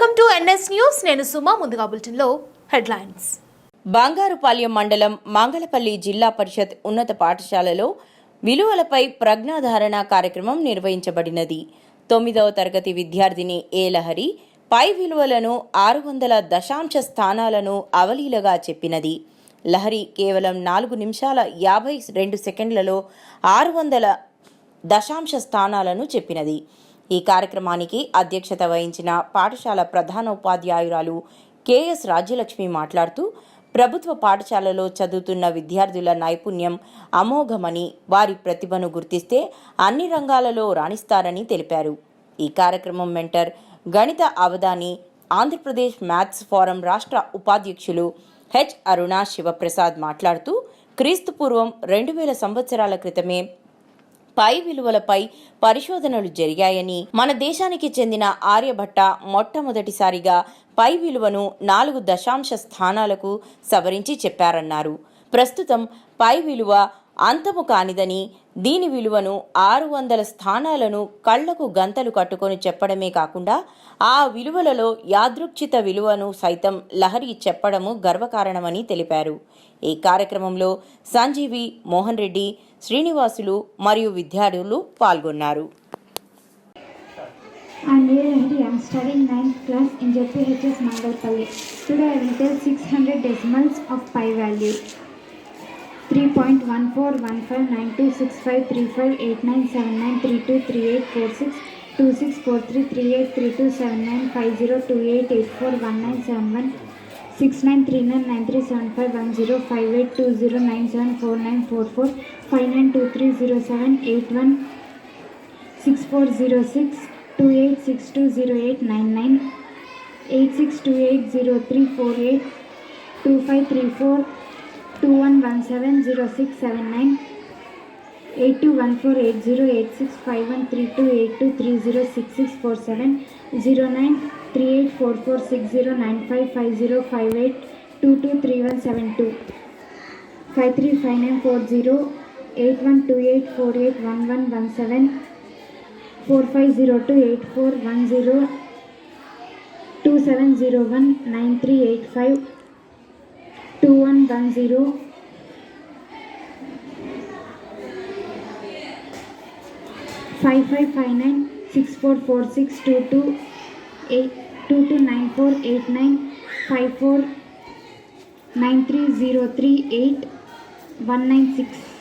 Welcome to NS news. నేను సుమా ముందుగా బులెటిన్లో హెడ్లైన్స్. బంగారుపాలెం మండలం మంగళపల్లి జిల్లా పరిషత్ ఉన్నత పాఠశాలలో విలువలపై ప్రజ్ఞాధారణ కార్యక్రమం నిర్వహించబడినది. తొమ్మిదవ తరగతి విద్యార్థిని ఏ లహరి పై విలువలను ఆరు వందల దశాంశ స్థానాలను అవలీలగా చెప్పినది. లహరి కేవలం నాలుగు నిమిషాల యాభై రెండు సెకండ్లలో ఆరు వందల దశాంశ స్థానాలను చెప్పినది. ఈ కార్యక్రమానికి అధ్యక్షత వహించిన పాఠశాల ప్రధానోపాధ్యాయురాలు కెఎస్ రాజ్యలక్ష్మి మాట్లాడుతూ ప్రభుత్వ పాఠశాలలో చదువుతున్న విద్యార్థుల నైపుణ్యం అమోఘమని వారి ప్రతిభను గుర్తిస్తే అన్ని రంగాలలో రాణిస్తారని తెలిపారు. ఈ కార్యక్రమం మెంటర్ గణిత అవధాని ఆంధ్రప్రదేశ్ మ్యాథ్స్ ఫోరం రాష్ట్ర ఉపాధ్యక్షులు హెచ్ అరుణ శివప్రసాద్ మాట్లాడుతూ క్రీస్తు పూర్వం రెండు వేల సంవత్సరాల క్రితమే పై విలువలపై పరిశోధనలు జరిగాయని మన దేశానికి చెందిన ఆర్యభట్ట మొట్టమొదటిసారిగా పై విలువను నాలుగు దశాంశ స్థానాలకు సవరించి చెప్పారన్నారు. ప్రస్తుతం పై విలువ అంతము కానిదని దీని విలువను ఆరు వందల స్థానాలను కళ్ళకు గంతలు కట్టుకొని చెప్పడమే కాకుండా ఆ విలువలలో యాదృక్షిత విలువను సైతం లహరి చెప్పడము గర్వకారణమని తెలిపారు. ఈ కార్యక్రమంలో సంజీవి మోహన్ రెడ్డి శ్రీనివాసులు మరియు విద్యార్థులు పాల్గొన్నారు. Three point one four one five nine two six five three five eight nine seven nine three two three eight four six two six four three three eight three two seven nine five zero two eight eight four one nine seven one six nine three nine nine three seven five one zero five eight two zero nine seven four nine four four five nine two three zero seven eight one six four zero six two eight six two zero eight nine nine eight six two eight zero three four eight two five three four two one one seven zero six seven nine eight two one four eight zero eight six five one three two eight two three zero six six four seven zero nine three eight four four six zero nine five five zero five eight two two three one seven two five three five nine four zero eight one two eight four eight one one one seven four five zero two eight four one zero two seven zero one nine three eight five two one one zero five five five nine six four four six two two eight two two nine four eight nine five four nine three zero three eight one nine six.